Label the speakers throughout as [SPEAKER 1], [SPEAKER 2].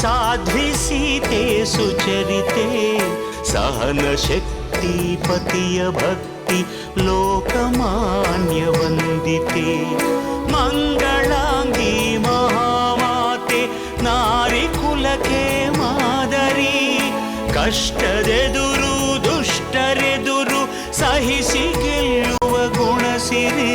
[SPEAKER 1] ಸಾಧ್ವಿ ಸೀತೆ ಸುಚರಿತೆ ಸಹನ ಶಕ್ತಿ ಪತಿಯ ಭಕ್ತಿ, ಲೋಕಮಾನ್ಯ ವಂದಿತೆ. ಮಂಗಳಾಂಗಿ ಮಹಾಮಾತೆ, ನಾರಿ ಕುಲಕ್ಕೆ ಮಾದರಿ, ಕಷ್ಟದೆದುರು, ದುಷ್ಟರೆದುರು ಸಹಿಸಿ ಗೆಲ್ಲುವ ಗುಣಸಿರಿ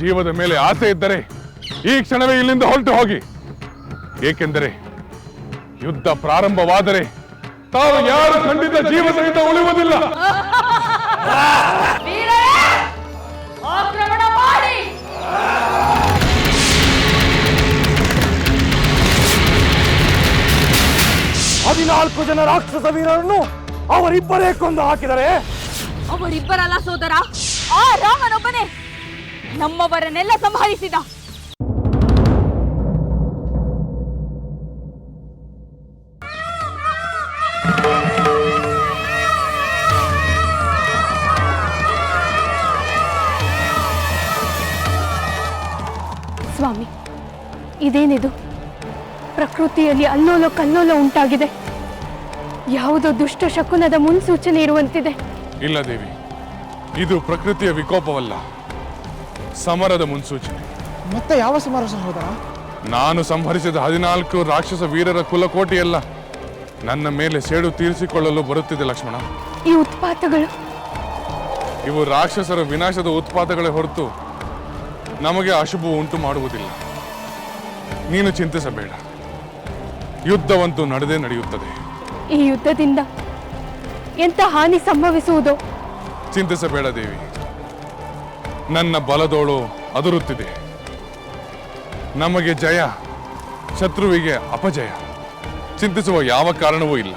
[SPEAKER 2] ಜೀವದ ಮೇಲೆ ಆಸೆ ಇದ್ದರೆ ಈ ಕ್ಷಣವೇ ಇಲ್ಲಿಂದ ಹೊರಟು ಹೋಗಿ. ಏಕೆಂದರೆ ಯುದ್ಧ ಪ್ರಾರಂಭವಾದರೆ ತಾವು ಯಾರು ಖಂಡಿತ ಜೀವ ಸಹಿತ ಉಳಿಯುವುದಿಲ್ಲ.
[SPEAKER 3] ವೀರರೇ ಆಕ್ರಮಣ ಮಾಡಿ.
[SPEAKER 4] ಹದಿನಾಲ್ಕು ಜನ ರಾಕ್ಷಸ ವೀರರನ್ನು ಅವರಿಬ್ಬರೇ ಕೊಂದು ಹಾಕಿದರೆ?
[SPEAKER 3] ಅವರಿಬ್ಬರಲ್ಲ ಸೋದರ ಆ ರಾಮನೊಬ್ಬನೇ ನಮ್ಮವರನ್ನೆಲ್ಲ ಸಂಹರಿಸಿದ.
[SPEAKER 5] ಸ್ವಾಮಿ ಇದೇನಿದು? ಪ್ರಕೃತಿಯಲ್ಲಿ ಅಲ್ಲೋಲ ಕಲ್ಲೋಲ ಉಂಟಾಗಿದೆ. ಯಾವುದೋ ದುಷ್ಟ ಶಕುನದ ಮುನ್ಸೂಚನೆ ಇರುವಂತಿದೆ.
[SPEAKER 2] ಇಲ್ಲ ದೇವಿ ಇದು ಪ್ರಕೃತಿಯ ವಿಕೋಪವಲ್ಲ. ಸಮರದ ಮುನ್ಸೂಚನೆ.
[SPEAKER 4] ಮತ್ತೆ ಯಾವ ಸಮರ ಸಹೋದರ
[SPEAKER 2] ನಾನು ಸಂಹರಿಸಿದ ಹದಿನಾಲ್ಕು ರಾಕ್ಷಸ ವೀರರ ಕುಲಕೋಟಿಯಲ್ಲ ನನ್ನ ಮೇಲೆ ಸೇಡು ತೀರಿಸಿಕೊಳ್ಳಲು ಬರುತ್ತಿದೆ ಲಕ್ಷ್ಮಣ.
[SPEAKER 5] ಈ ಉತ್ಪಾತಗಳು?
[SPEAKER 2] ಇವು ರಾಕ್ಷಸರ ವಿನಾಶದ ಉತ್ಪಾದಗಳೇ ಹೊರತು ನಮಗೆ ಅಶುಭ ಉಂಟು ಮಾಡುವುದಿಲ್ಲ. ನೀನು ಚಿಂತಿಸಬೇಡ. ಯುದ್ಧವಂತೂ ನಡೆದೇ ನಡೆಯುತ್ತದೆ.
[SPEAKER 5] ಈ ಯುದ್ಧದಿಂದ ಎಂತ ಹಾನಿ ಸಂಭವಿಸುವುದೋ?
[SPEAKER 2] ಚಿಂತಿಸಬೇಡ ದೇವಿ. ನನ್ನ ಬಲದೋಳು ಅದುರುತ್ತಿದೆ. ನಮಗೆ ಜಯ ಶತ್ರುವಿಗೆ ಅಪಜಯ. ಚಿಂತಿಸುವ ಯಾವ ಕಾರಣವೂ ಇಲ್ಲ.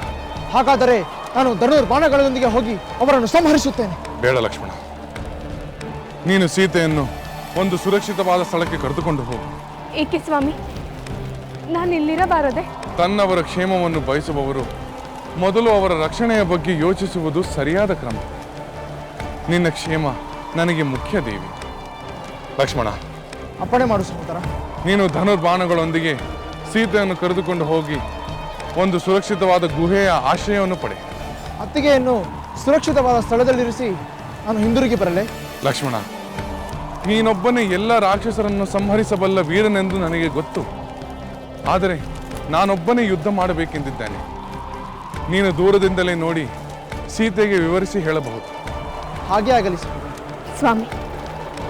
[SPEAKER 4] ಹಾಗಾದರೆ ನಾನು ಧನುರ್ ಬಾಣಗಳೊಂದಿಗೆ ಹೋಗಿ ಅವರನ್ನು ಸಂಹರಿಸುತ್ತೇನೆ.
[SPEAKER 2] ಬೇಡ ಲಕ್ಷ್ಮಣ. ನೀನು ಸೀತೆಯನ್ನು ಒಂದು ಸುರಕ್ಷಿತವಾದ ಸ್ಥಳಕ್ಕೆ ಕರೆದುಕೊಂಡು ಹೋಗು.
[SPEAKER 5] ಏಕೆ ಸ್ವಾಮಿ? ನಾನು ಇಲ್ಲಿರಬಾರದೆ?
[SPEAKER 2] ತನ್ನವರ ಕ್ಷೇಮವನ್ನು ಬಯಸುವವರು ಮೊದಲು ಅವರ ರಕ್ಷಣೆಯ ಬಗ್ಗೆ ಯೋಚಿಸುವುದು ಸರಿಯಾದ ಕ್ರಮ. ನಿನ್ನ ಕ್ಷೇಮ ನನಗೆ ಮುಖ್ಯ ದೇವಿ. ಲಕ್ಷ್ಮಣ.
[SPEAKER 4] ಅಪ್ಪಣೆ ಮಾಡು ಸಹೋದರ
[SPEAKER 2] ನೀನು ಧನುರ್ಬಾಣಗಳೊಂದಿಗೆ ಸೀತೆಯನ್ನು ಕರೆದುಕೊಂಡು ಹೋಗಿ ಒಂದು ಸುರಕ್ಷಿತವಾದ ಗುಹೆಯ ಆಶ್ರಯವನ್ನು ಪಡೆ.
[SPEAKER 4] ಅತ್ತಿಗೆಯನ್ನು ಸುರಕ್ಷಿತವಾದ ಸ್ಥಳದಲ್ಲಿರಿಸಿ ನಾನು ಹಿಂದಿರುಗಿ ಬರಲೇ.
[SPEAKER 2] ಲಕ್ಷ್ಮಣ ನೀನೊಬ್ಬನೇ ಎಲ್ಲ ರಾಕ್ಷಸರನ್ನು ಸಂಹರಿಸಬಲ್ಲ ವೀರನೆಂದು ನನಗೆ ಗೊತ್ತು. ಆದರೆ ನಾನೊಬ್ಬನೇ ಯುದ್ಧ ಮಾಡಬೇಕೆಂದಿದ್ದೇನೆ. ನೀನು ದೂರದಿಂದಲೇ ನೋಡಿ ಸೀತೆಗೆ ವಿವರಿಸಿ ಹೇಳಬಹುದು.
[SPEAKER 4] ಹಾಗೆ ಆಗಲಿ
[SPEAKER 5] ಸ್ವಾಮಿ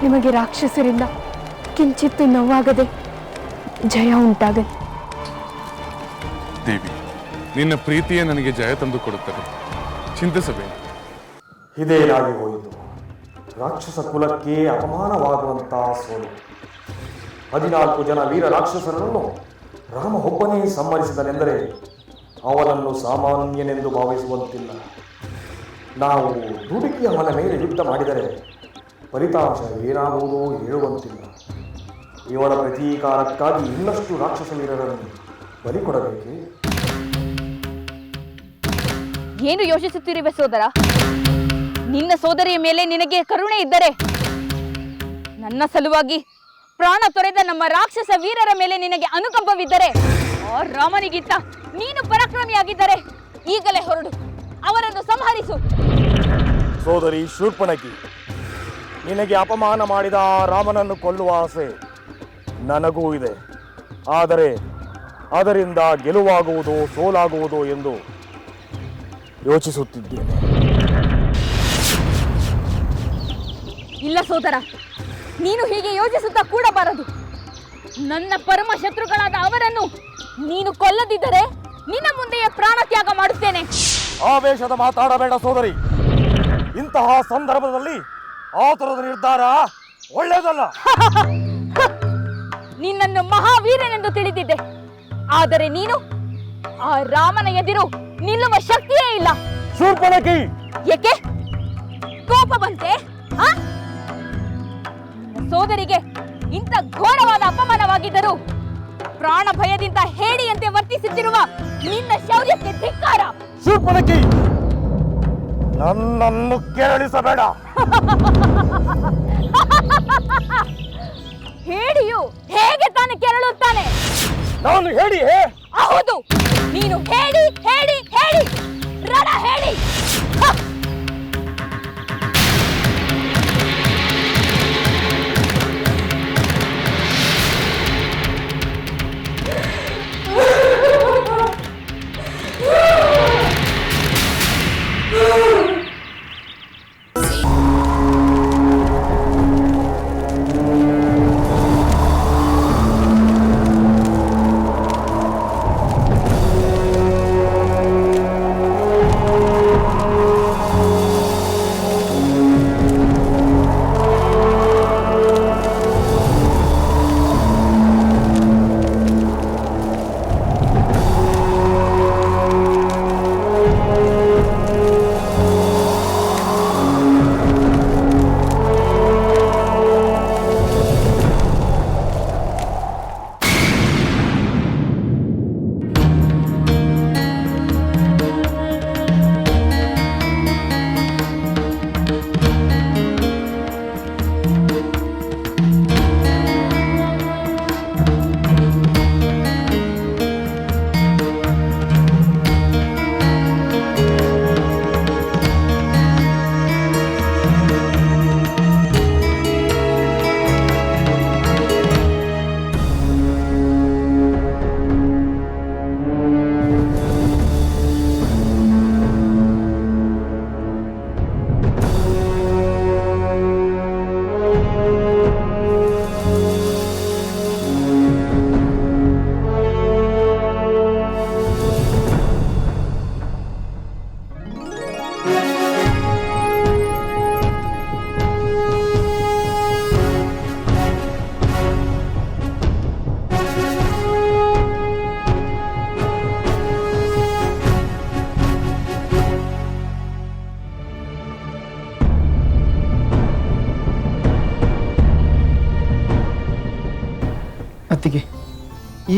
[SPEAKER 5] ನಿಮಗೆ ರಾಕ್ಷಸರಿಂದ ಕಿಂಚಿತ್ತು ನೋವಾಗದೆ ಜಯ ಉಂಟಾಗಲಿ.
[SPEAKER 2] ದೇವಿ ನಿನ್ನ ಪ್ರೀತಿಯೇ ನನಗೆ ಜಯ ತಂದು ಕೊಡುತ್ತದೆ. ಚಿಂತಿಸಬೇಡಿ.
[SPEAKER 6] ಇದೇನಾಗಿ ಹೋಯಿತು? ರಾಕ್ಷಸ ಕುಲಕ್ಕೆ ಅಪಮಾನವಾಗುವಂತಹ ಸೋಲು. ಹದಿನಾಲ್ಕು ಜನ ವೀರ ರಾಕ್ಷಸರನ್ನು ರಾಮ ಒಬ್ಬನೇ ಸಂಹರಿಸಿದನೆಂದರೆ ಅವನನ್ನು ಸಾಮಾನ್ಯನೆಂದು ಭಾವಿಸುವಂತಿಲ್ಲ. ನಾವು ದುಡುಕಿಯ ಮನ ಮೇಲೆ ಯುದ್ಧ ಮಾಡಿದರೆ ಫಲಿತಾಂಶ ಏನಾಗುವುದೋ ಹೇಳುವಂತಿಲ್ಲ. ಇವಳ ಪ್ರತೀಕಾರಕ್ಕಾಗಿ ಇನ್ನಷ್ಟು ರಾಕ್ಷಸ ವೀರರನ್ನು ಬಲಿ ಕೊಡಬೇಕೆ?
[SPEAKER 3] ಏನು ಯೋಚಿಸುತ್ತಿರುವೆ ಸೋದರ ನಿನ್ನ ಸೋದರಿಯ ಮೇಲೆ ನಿನಗೆ ಕರುಣೆ ಇದ್ದರೆ ನನ್ನ ಸಲುವಾಗಿ ಪ್ರಾಣ ತೊರೆದ ನಮ್ಮ ರಾಕ್ಷಸ ವೀರರ ಮೇಲೆ ನಿನಗೆ ಅನುಕಂಪವಿದ್ದರೆ ಆ ರಾಮನಿಗಿಂತ ನೀನು ಪರಾಕ್ರಮಿಯಾಗಿದ್ದರೆ ಈಗಲೇ ಹೊರಡು ಅವರನ್ನು ಸಂಹರಿಸು.
[SPEAKER 4] ಸೋದರಿ ಶೂರ್ಪಣಕಿ ನಿನಗೆ ಅಪಮಾನ ಮಾಡಿದ ಆ ರಾಮನನ್ನು ಕೊಲ್ಲುವ ಆಸೆ ನನಗೂ ಇದೆ. ಆದರೆ ಅದರಿಂದ ಗೆಲುವಾಗುವುದು ಸೋಲಾಗುವುದು ಎಂದು ಯೋಚಿಸುತ್ತಿದ್ದೇನೆ.
[SPEAKER 3] ಇಲ್ಲ ಸೋದರ ನೀನು ಹೀಗೆ ಯೋಚಿಸುತ್ತಾ ಕೂಡಬಾರದು ನನ್ನ ಪರಮ ಶತ್ರುಗಳಾದ ಅವರನ್ನು ನೀನು ಕೊಲ್ಲದಿದ್ದರೆ ನಿನ್ನ ಮುಂದೆಯೇ ಪ್ರಾಣ ತ್ಯಾಗ ಮಾಡುತ್ತೇನೆ.
[SPEAKER 4] ಆವೇಶದ ಮಾತಾಡಬೇಡ ಸೋದರಿ. ಇಂತಹ ಸಂದರ್ಭದಲ್ಲಿ ಆತುರದ ನಿರ್ಧಾರ ಒಳ್ಳೇದಲ್ಲ.
[SPEAKER 3] ನಿನ್ನನ್ನು ಮಹಾವೀರನೆಂದು ತಿಳಿದಿದ್ದೆ. ಆದರೆ ನೀನು ಆ ರಾಮನ ಎದುರು ನಿಲ್ಲುವ ಶಕ್ತಿಯೇ ಇಲ್ಲ.
[SPEAKER 4] ಶೂರ್ಪಣಕಿ!
[SPEAKER 3] ಏಕೆ? ಕೋಪ ಬಂತೆ ಆ? ನಿನ್ನ ಸೋದರಿಗೆ ಇಂಥ ಘೋರವಾದ ಅಪಮಾನವಾಗಿದ್ದರೂ ಪ್ರಾಣ ಭಯದಿಂದ ಹೇಳಿಯಂತೆ ವರ್ತಿಸುತ್ತಿರುವ ನಿನ್ನ ಶೌರ್ಯಕ್ಕೆ ಧಿಕ್ಕಾರ.
[SPEAKER 4] ಶೂರ್ಪಣಕಿ! ನನ್ನನ್ನು ಕೆರಳಿಸಬೇಡ.
[SPEAKER 3] ಹೇಳಿಯು ಹೇಗೆ ತಾನೆ ಕೆರಳುತ್ತಾನೆ?
[SPEAKER 4] ನಾನು ಹೇಳಿ ಹೇ.
[SPEAKER 3] ಹೌದು. ನೀನು ಹೇಳಿ ಹೇಳಿ ಹೇಳಿ. ರಣ ಹೇಳಿ.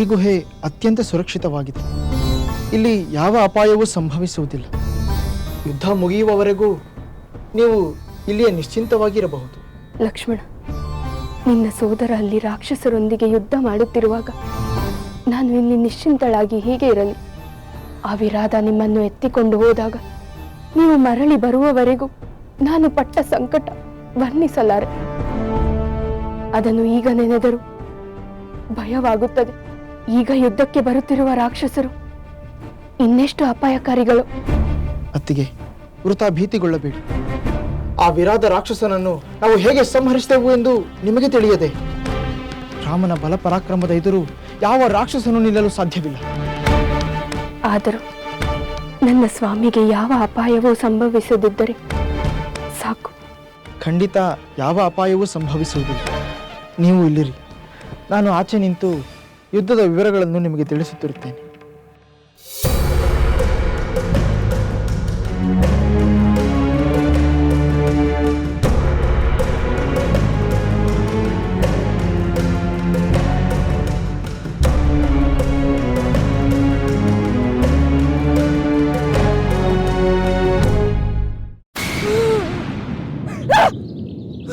[SPEAKER 7] ಈ ಗುಹೆ ಅತ್ಯಂತ ಸುರಕ್ಷಿತವಾಗಿದೆ. ಇಲ್ಲಿ ಯಾವ ಅಪಾಯವೂ ಸಂಭವಿಸುವುದಿಲ್ಲ. ಯುದ್ಧ ಮುಗಿಯುವವರೆಗೂ ನೀವು ಇಲ್ಲಿಯೇ ನಿಶ್ಚಿಂತವಾಗಿರಬಹುದು.
[SPEAKER 5] ಲಕ್ಷ್ಮಣ, ನಿನ್ನ ಸೋದರ ಅಲ್ಲಿ ರಾಕ್ಷಸರೊಂದಿಗೆ ಯುದ್ಧ ಮಾಡುತ್ತಿರುವಾಗ ನಾನು ಇಲ್ಲಿ ನಿಶ್ಚಿಂತಳಾಗಿ ಹೀಗೆ ಇರಲಿ. ಆ ವಿರಾದ ನಿಮ್ಮನ್ನು ಎತ್ತಿಕೊಂಡು ಹೋದಾಗ ನೀವು ಮರಳಿ ಬರುವವರೆಗೂ ನಾನು ಪಟ್ಟ ಸಂಕಟ ವರ್ಣಿಸಲಾರೆ. ಅದನ್ನು ಈಗ ನೆನೆದರೂ ಭಯವಾಗುತ್ತದೆ. ಈಗ ಯುದ್ಧಕ್ಕೆ ಬರುತ್ತಿರುವ ರಾಕ್ಷಸರು ಇನ್ನೆಷ್ಟು ಅಪಾಯಕಾರಿಗಳು?
[SPEAKER 7] ಅತ್ತಿಗೆ ವೃತ ಭೀತಿಗೊಳ್ಳಬೇಡಿ. ಆ ವಿರಾದ ರಾಕ್ಷಸನನ್ನು ನಾವು ಹೇಗೆ ಸಂಹರಿಸಿದೆವು ಎಂದು ನಿಮಗೆ ತಿಳಿಯದೆ? ರಾಮನ ಬಲ ಪರಾಕ್ರಮದ ಎದುರು ಯಾವ ರಾಕ್ಷಸನು ನಿಲ್ಲಲು ಸಾಧ್ಯವಿಲ್ಲ.
[SPEAKER 5] ಆದರೂ ನನ್ನ ಸ್ವಾಮಿಗೆ ಯಾವ ಅಪಾಯವೂ ಸಂಭವಿಸದಿದ್ದರೆ ಸಾಕು.
[SPEAKER 7] ಖಂಡಿತ ಯಾವ ಅಪಾಯವೂ ಸಂಭವಿಸುವುದಿಲ್ಲ. ನೀವು ಇಲ್ಲಿರಿ. ನಾನು ಆಚೆ ನಿಂತು ಯುದ್ಧದ ವಿವರಗಳನ್ನು ನಿಮಗೆ ತಿಳಿಸುತ್ತಿರುತ್ತೇನೆ.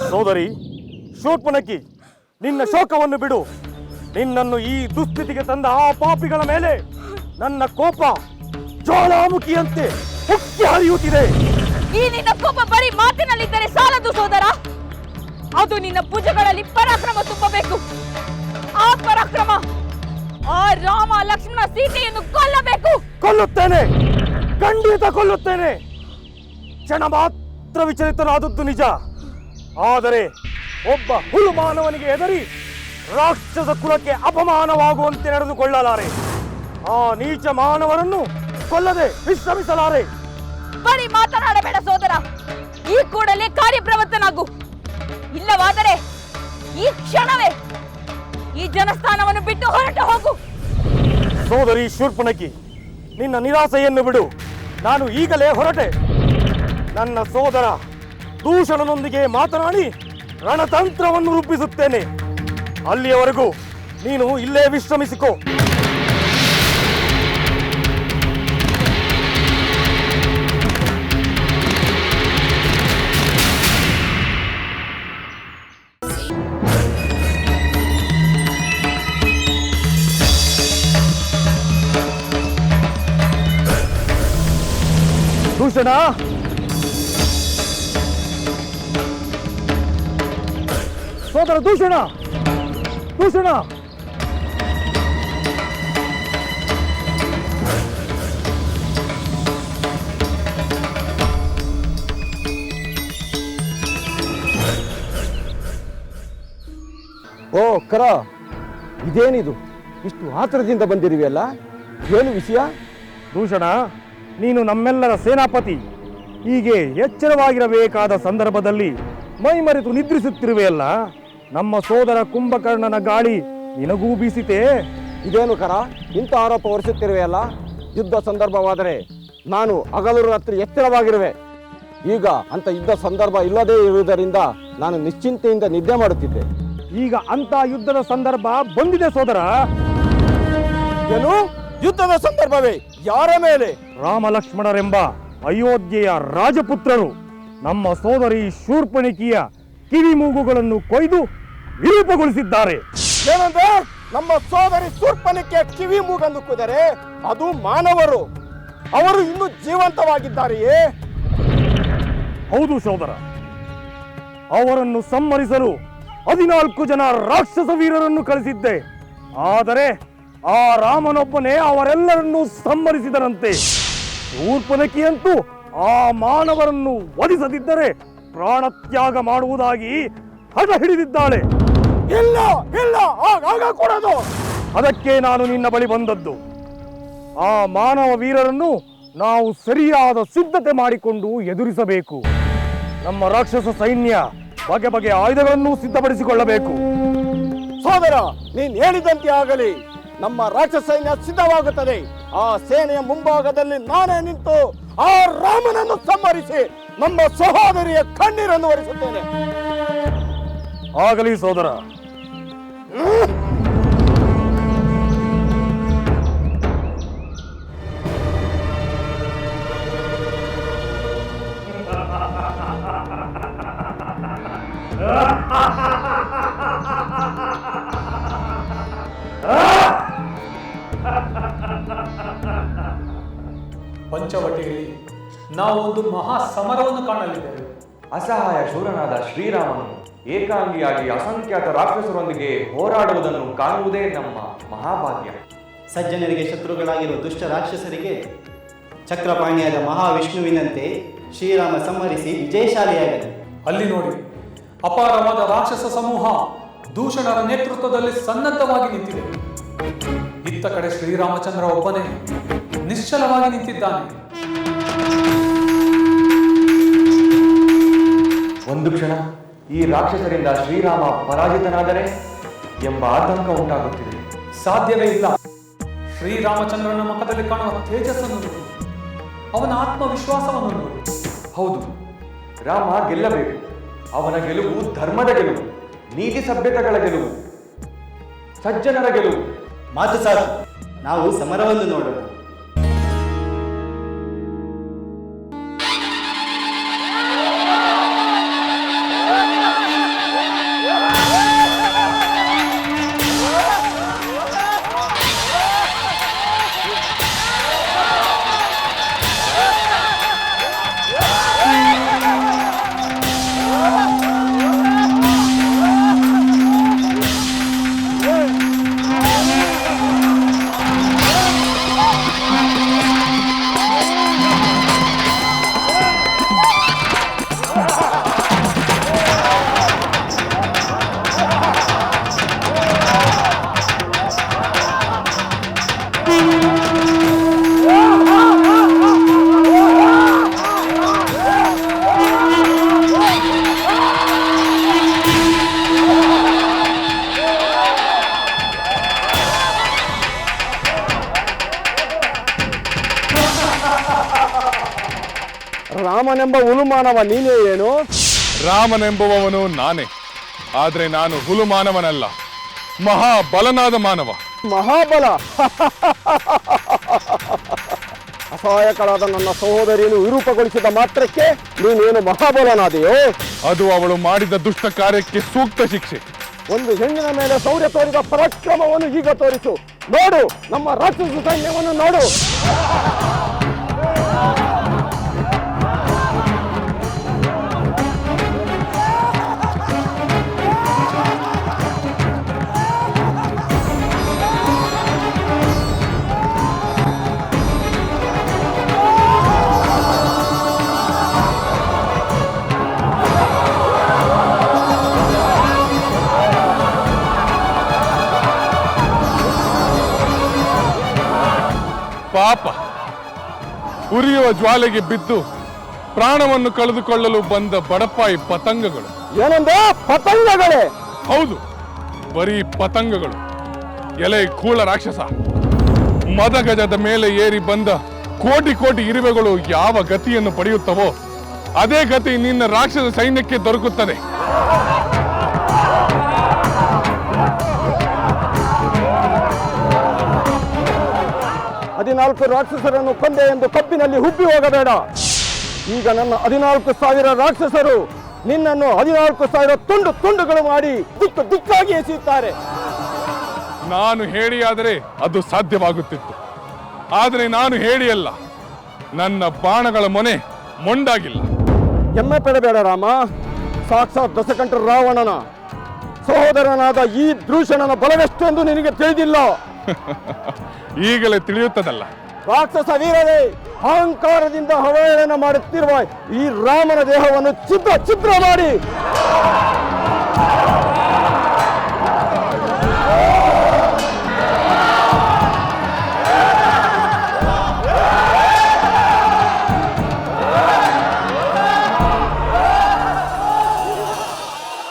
[SPEAKER 4] ಸೋದರಿ ಶೂರ್ಪನಕ್ಕಿ ನಿನ್ನ ಶೋಕವನ್ನು ಬಿಡು. ನಿನ್ನನ್ನು ಈ ದುಸ್ಥಿತಿಗೆ ತಂದ ಆ ಪಾಪಿಗಳ ಮೇಲೆ ನನ್ನ ಕೋಪ ಜ್ವಾಲಾಮುಖಿಯಂತೆ ಉಕ್ಕಿ ಹರಿಯುತ್ತಿದೆ.
[SPEAKER 3] ಈ ನಿನ್ನ ಕೋಪ ಬರೀ ಮಾತಿನಲ್ಲಿದ್ದರೆ ಸಾಲದು ಸೋದರ. ಅದು ನಿನ್ನ ಪೂಜೆಗಳಲ್ಲಿ ಪರಾಕ್ರಮ ತುಂಬಬೇಕು. ಆ ಪರಾಕ್ರಮ ಆ ರಾಮ ಲಕ್ಷ್ಮಣ ಸೀತೆಯನ್ನು ಕೊಲ್ಲಬೇಕು.
[SPEAKER 4] ಕೊಲ್ಲುತ್ತೇನೆ. ಖಂಡಿತ ಕೊಲ್ಲುತ್ತೇನೆ. ಕ್ಷಣ ಮಾತ್ರ ವಿಚಲಿತನಾದದ್ದು ನಿಜ. ಆದರೆ ಒಬ್ಬ ಹುಲು ಮಾನವನಿಗೆ ಎದರಿ ರಾಕ್ಷಸ ಕುಲಕ್ಕೆ ಅಪಮಾನವಾಗುವಂತೆ ನಡೆದುಕೊಳ್ಳಲಾರೆ. ಆ ನೀಚ ಮಾನವರನ್ನು ಕೊಲ್ಲದೆ ವಿಶ್ರಮಿಸಲಾರೆ.
[SPEAKER 3] ಬರೀ ಮಾತನಾಡಬೇಡ ಸೋದರ. ಈ ಕೂಡಲೇ ಕಾರ್ಯಪ್ರವೃತ್ತನಾಗು ಇಲ್ಲವಾದರೆ ಈ ಕ್ಷಣವೇ ಈ ಜನಸ್ಥಾನವನ್ನು ಬಿಟ್ಟು ಹೊರಟು ಹೋಗು.
[SPEAKER 4] ಸೋದರಿ ಶೂರ್ಪಣಕಿ ನಿನ್ನ ನಿರಾಸೆಯನ್ನು ಬಿಡು. ನಾನು ಈಗಲೇ ಹೊರಟೆ. ನನ್ನ ಸೋದರ ದೂಷಣನೊಂದಿಗೆ ಮಾತನಾಡಿ ರಣತಂತ್ರವನ್ನು ರೂಪಿಸುತ್ತೇನೆ. ಅಲ್ಲಿಯವರೆಗೂ ನೀನು ಇಲ್ಲೇ ವಿಶ್ರಮಿಸಿಕೋ. ದೂಷಣ ಸೋದರ ದೂಷಣ ದೂಷಣ
[SPEAKER 8] ಓ, ಕರ, ಇದೇನಿದು? ಇಷ್ಟು ಆತರದಿಂದ ಬಂದಿರುವೆಯಲ್ಲ ಏನು ವಿಷಯ?
[SPEAKER 4] ಭೂಷಣ, ನೀನು ನಮ್ಮೆಲ್ಲರ ಸೇನಾಪತಿ. ಹೀಗೆ ಎಚ್ಚರವಾಗಿರಬೇಕಾದ ಸಂದರ್ಭದಲ್ಲಿ ಮೈಮರೆತು ನಿದ್ರಿಸುತ್ತಿರುವೆಯಲ್ಲ? ನಮ್ಮ ಸೋದರ ಕುಂಭಕರ್ಣನ ಗಾಳಿ ನಿನಗೂ ಬೀಸಿತೇ?
[SPEAKER 8] ಇದೇನು ಕರ? ಇಂಥ ಆರೋಪ ಹೊರಿಸುತ್ತಿರುವೆಯಲ್ಲ ಯುದ್ಧ ಸಂದರ್ಭವಾದರೆ ನಾನು ಹಗಲು ರಾತ್ರಿ ಎಚ್ಚರವಾಗಿರುವೆ. ಈಗ ಅಂತ ಯುದ್ಧ ಸಂದರ್ಭ ಇಲ್ಲದೇ ಇರುವುದರಿಂದ ನಾನು ನಿಶ್ಚಿಂತೆಯಿಂದ ನಿದ್ದೆ ಮಾಡುತ್ತಿದ್ದೆ.
[SPEAKER 4] ಈಗ ಅಂತ ಯುದ್ಧದ ಸಂದರ್ಭ ಬಂದಿದೆ ಸೋದರ.
[SPEAKER 8] ಏನು? ಯುದ್ಧದ ಸಂದರ್ಭವೇ? ಯಾರ ಮೇಲೆ?
[SPEAKER 4] ರಾಮ ಲಕ್ಷ್ಮಣರೆಂಬ ಅಯೋಧ್ಯೆಯ ರಾಜಪುತ್ರರು ನಮ್ಮ ಸೋದರಿ ಶೂರ್ಪಣಿಕಿಯ ಕಿವಿ ಮೂಗುಗಳನ್ನು ಕೊಯ್ದು ವಿರೂಪಗೊಳಿಸಿದ್ದಾರೆ.
[SPEAKER 8] ಏನಂದ್ರೆ ನಮ್ಮ ಸೋದರಿ ಸೂರ್ಪನಿಕ್ಕೆ ಕಿವಿ ಮೂಗನ್ನು ಕುದರೆ ಅದು ಮಾನವರು. ಅವರು ಇನ್ನೂ ಜೀವಂತವಾಗಿದ್ದಾರೆಯೇ?
[SPEAKER 4] ಹೌದು ಸೋದರ. ಅವರನ್ನು ಸಂಹರಿಸಲು ಹದಿನಾಲ್ಕು ಜನ ರಾಕ್ಷಸ ವೀರರನ್ನು ಕಳಿಸಿದ್ದೆ. ಆದರೆ ಆ ರಾಮನೊಬ್ಬನೇ ಅವರೆಲ್ಲರನ್ನೂ ಸಂಹರಿಸಿದರಂತೆ. ಶೂರ್ಪನಕಿಯಂತೂ ಆ ಮಾನವರನ್ನು ವಧಿಸದಿದ್ದರೆ ಪ್ರಾಣತ್ಯಾಗ ಮಾಡುವುದಾಗಿ ಹಠ ಹಿಡಿದಿದ್ದಾಳೆ.
[SPEAKER 8] ಇಲ್ಲ ಇಲ್ಲ ಆಗ ಕೊಡೋದು.
[SPEAKER 4] ಅದಕ್ಕೆ ನಾನು ನಿನ್ನ ಬಳಿ ಬಂದದ್ದು. ಆ ಮಾನವ ವೀರರನ್ನು ನಾವು ಸರಿಯಾದ ಸಿದ್ಧತೆ ಮಾಡಿಕೊಂಡು ಎದುರಿಸಬೇಕು. ನಮ್ಮ ರಾಕ್ಷಸ ಸೈನ್ಯ ಬಗೆ ಬಗೆಯ ಆಯುಧಗಳನ್ನು ಸಿದ್ಧಪಡಿಸಿಕೊಳ್ಳಬೇಕು.
[SPEAKER 8] ಸೋದರ, ನೀನ್ ಹೇಳಿದಂತೆ ಆಗಲಿ, ನಮ್ಮ ರಾಕ್ಷಸ ಸೈನ್ಯ ಸಿದ್ಧವಾಗುತ್ತದೆ. ಆ ಸೇನೆಯ ಮುಂಭಾಗದಲ್ಲಿ ನಾನೇ ನಿಂತು ಆ ರಾಮನನ್ನು ಸಂಹರಿಸಿ ನಮ್ಮ ಸಹೋದರಿಯ ಕಣ್ಣೀರನ್ನು ಒರೆಸುತ್ತೇನೆ.
[SPEAKER 4] ಆಗಲಿ ಸೋದರ.
[SPEAKER 9] ಮಹಾ ಸಮರವನ್ನು ಕಾಣಲಿದ್ದೇವೆ
[SPEAKER 10] ಅಸಹಾಯ ಶೂರನಾದ ಶ್ರೀರಾಮನು ಏಕಾಂಗಿಯಾಗಿ ಅಸಂಖ್ಯಾತ ರಾಕ್ಷಸರೊಂದಿಗೆ ಹೋರಾಡುವುದನ್ನು ಕಾಣುವುದೇ ನಮ್ಮ ಮಹಾಭಾಗ್ಯ.
[SPEAKER 11] ಸಜ್ಜನರಿಗೆ ಶತ್ರುಗಳಾಗಿರುವ ದುಷ್ಟ ರಾಕ್ಷಸರಿಗೆ ಚಕ್ರಪಾಣಿಯಾದ ಮಹಾವಿಷ್ಣುವಿನಂತೆ ಶ್ರೀರಾಮ ಸಂಹರಿಸಿ ವಿಜಯಶಾಲಿಯಾಗಲಿ.
[SPEAKER 9] ಅಲ್ಲಿ ನೋಡಿ ಅಪಾರವಾದ ರಾಕ್ಷಸ ಸಮೂಹ ದೂಷಣರ ನೇತೃತ್ವದಲ್ಲಿ ಸನ್ನದ್ಧವಾಗಿ ನಿಂತಿದೆ. ಇತ್ತ ಕಡೆ ಶ್ರೀರಾಮಚಂದ್ರ ಒಬ್ಬನೇ ನಿಶ್ಚಲವಾಗಿ ನಿಂತಿದ್ದಾನೆ.
[SPEAKER 10] ಒಂದು ಕ್ಷಣ ಈ ರಾಕ್ಷಸರಿಂದ ಶ್ರೀರಾಮ ಪರಾಜಿತನಾದರೆ ಎಂಬ ಆತಂಕ ಉಂಟಾಗುತ್ತಿದೆ.
[SPEAKER 9] ಸಾಧ್ಯವೇ ಇಲ್ಲ. ಶ್ರೀರಾಮಚಂದ್ರನ ಮುಖದಲ್ಲಿ ಕಾಣುವ ತೇಜಸ್ಸನ್ನು ನೋಡು. ಅವನ ಆತ್ಮವಿಶ್ವಾಸವನ್ನು ನೋಡು.
[SPEAKER 10] ಹೌದು, ರಾಮ ಗೆಲ್ಲಬೇಕು. ಅವನ ಗೆಲುವು ಧರ್ಮದ ಗೆಲುವು, ನೀತಿ ಸಭ್ಯತೆಗಳ ಗೆಲುವು, ಸಜ್ಜನರ ಗೆಲುವು.
[SPEAKER 11] ಮಾತು ಸಾಕು. ನಾವು ಸಮರವನ್ನು ನೋಡೋಣ.
[SPEAKER 8] ರಾಮನೆಂಬ ಹುಲುಮಾನವ ನೀನೇ ಏನು?
[SPEAKER 2] ರಾಮನೆಂಬುವವನು ನಾನೇ. ಆದ್ರೆ ನಾನು ಹುಲು ಮಾನವನಲ್ಲ ಮಹಾಬಲನಾದ ಮಾನವ.
[SPEAKER 8] ಮಹಾಬಲ. ಅಸಹಾಯಕಳಾದ ನನ್ನ ಸಹೋದರಿಯನ್ನು ವಿರೂಪಗೊಳಿಸಿದ ಮಾತ್ರಕ್ಕೆ ನೀನೇನು ಮಹಾಬಲನಾದೆಯೋ?
[SPEAKER 2] ಅದು ಅವಳು ಮಾಡಿದ ದುಷ್ಟ ಕಾರ್ಯಕ್ಕೆ ಸೂಕ್ತ ಶಿಕ್ಷೆ.
[SPEAKER 8] ಒಂದು ಹೆಣ್ಣಿನ ಮೇಲೆ ಶೌರ್ಯ ತೋರಿದ ಪರಾಕ್ರಮವನ್ನು ಈಗ ತೋರಿಸು. ನೋಡು ನಮ್ಮ ರಾಕ್ಷಸ ಸೈನ್ಯವನ್ನು ನೋಡು.
[SPEAKER 2] ಪಾಪ ಉರಿಯುವ ಜ್ವಾಲೆಗೆ ಬಿದ್ದು ಪ್ರಾಣವನ್ನು ಕಳೆದುಕೊಳ್ಳಲು ಬಂದ ಬಡಪಾಯಿ ಪತಂಗಗಳು.
[SPEAKER 8] ಏನಂದ? ಪತಂಗಗಳೇ?
[SPEAKER 2] ಹೌದು ಬರೀ ಪತಂಗಗಳು. ಎಲೆ ಕೂಳ ರಾಕ್ಷಸ. ಮದಗಜದ ಮೇಲೆ ಏರಿ ಬಂದ ಕೋಟಿ ಕೋಟಿ ಇರುವೆಗಳು ಯಾವ ಗತಿಯನ್ನು ಪಡೆಯುತ್ತವೋ ಅದೇ ಗತಿ ನಿನ್ನ ರಾಕ್ಷಸ ಸೈನ್ಯಕ್ಕೆ ದೊರಕುತ್ತದೆ.
[SPEAKER 8] ಹದಿನಾಲ್ಕು ರಾಕ್ಷಸರನ್ನು ಕೊಂದೆ ಎಂದು ಕಬ್ಬಿನಲ್ಲಿ ಹುಬ್ಬಿ ಹೋಗಬೇಡ. ಈಗ ನನ್ನ ಹದಿನಾಲ್ಕು ಸಾವಿರ ರಾಕ್ಷಸರು ನಿನ್ನನ್ನು ಹದಿನಾಲ್ಕು ಸಾವಿರ ತುಂಡು ತುಂಡುಗಳು ಮಾಡಿ ದಿಕ್ಕು ದಿಕ್ಕಾಗಿ ಎಸೆಯುತ್ತಾರೆ.
[SPEAKER 2] ನಾನು ಹೇಳಿ ಆದರೆ ಅದು ಸಾಧ್ಯವಾಗುತ್ತಿತ್ತು. ಆದರೆ ನಾನು ಹೇಳಿಯಲ್ಲ ನನ್ನ ಬಾಣಗಳ ಮೊನೆ ಮೊಂಡಾಗಿಲ್ಲ.
[SPEAKER 8] ಹೆಮ್ಮೆ ಪಡಬೇಡ ರಾಮ ಸಾಕ್ಷಾತ್ ದಸಕಂಠ ರಾವಣನ. ಸಹೋದರನಾದ ಈ ದೂಷಣನ ಬಲವೆಷ್ಟು ಎಂದು ನಿನಗೆ ತಿಳಿದಿಲ್ಲ.
[SPEAKER 2] ಈಗಲೇ ತಿಳಿಯುತ್ತದಲ್ಲ.
[SPEAKER 8] ರಾಕ್ಷಸ ವೀರರೇ, ಅಹಂಕಾರದಿಂದ ಅವಹೇಳನ ಮಾಡುತ್ತಿರುವ ಈ ರಾಮನ ದೇಹವನ್ನು ಚಿತ್ರ ಚಿತ್ರ ಮಾಡಿ.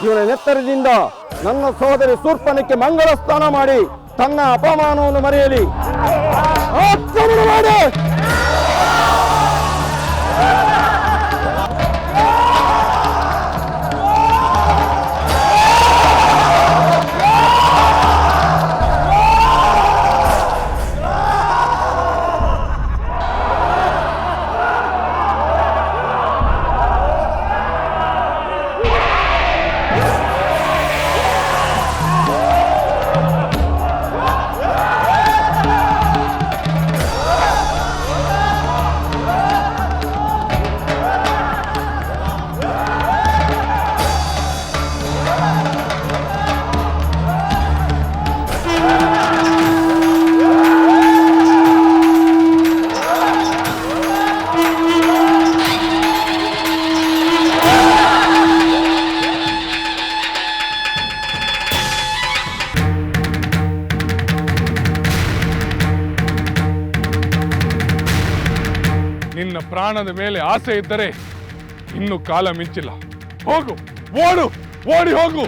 [SPEAKER 8] ಇವನ ನೆತ್ತರದಿಂದ ನನ್ನ ಸಹೋದರಿ ಸೂರ್ಪನಕ್ಕೆ ಮಂಗಳ ಸ್ನಾನ ಮಾಡಿ. ತನ್ನ ಅಪಮಾನವನ್ನು ಮರೆಯಲಿ. ಮಾಡಿ.
[SPEAKER 2] ಪ್ರಾಣದ ಮೇಲೆ ಆಸೆ ಇದ್ದರೆ ಇನ್ನು ಕಾಲ ಮಿಂಚಿಲ್ಲ. ಹೋಗು, ಓಡು, ಓಡಿ ಹೋಗು.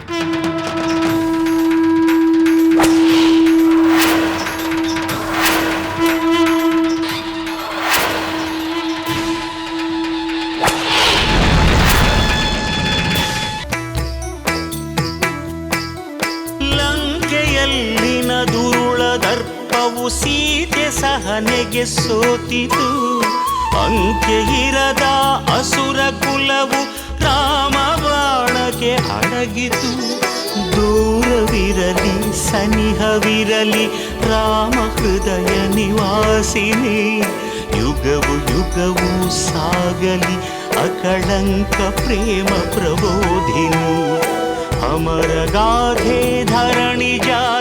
[SPEAKER 1] ಲಂಕೆಯಲ್ಲಿನ ದುರುಳ ದರ್ಪವು ಸೀತೆ ಸಹನೆಗೆ ಸೋತಿತು. ಅಂಕೆ ಇರದ ಅಸುರ ಕುಲವು ರಾಮ ಬಾಣಕ್ಕೆ ಅಡಗಿತು. ದೂರವಿರಲಿ, ಸನಿಹವಿರಲಿ, ರಾಮ ಹೃದಯ ನಿವಾಸಿನಿ. ಯುಗವು ಯುಗವು ಸಾಗಲಿ, ಅಕಳಂಕ ಪ್ರೇಮ ಪ್ರಬೋಧಿನಿ. ಅಮರ ಗಾಧೆ ಧರಣಿ ಜಾತೆ